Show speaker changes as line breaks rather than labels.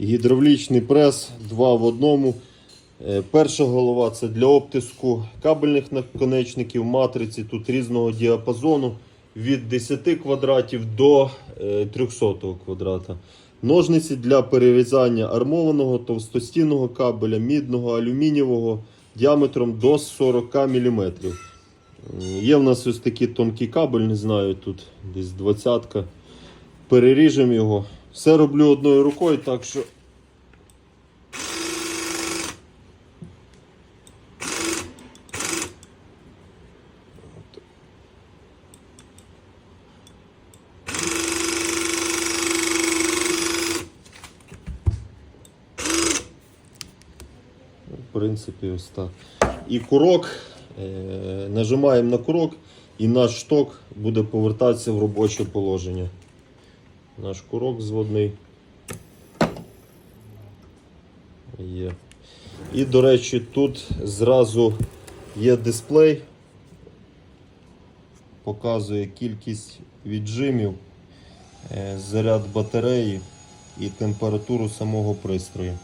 Гідравлічний прес, два в одному. Е, Перша голова це для обтиску кабельних наконечників матриці тут різного діапазону від 10 квадратів до е, 300 квадрата. Ножниці для перерізання армованого товстостінного кабеля, мідного, алюмінієвого діаметром до 40 мм. Є в нас ось такий тонкий кабель, не знаю, тут десь двадцятка. Переріжемо його. Все роблю одною рукою, так що В принципі, ось так. І курок. Е, нажимаємо на курок, і наш шток буде повертатися в робоче положення. Наш курок зводний. Є. І, до речі, тут зразу є дисплей. Показує кількість віджимів, е, заряд батареї і температуру самого пристрою.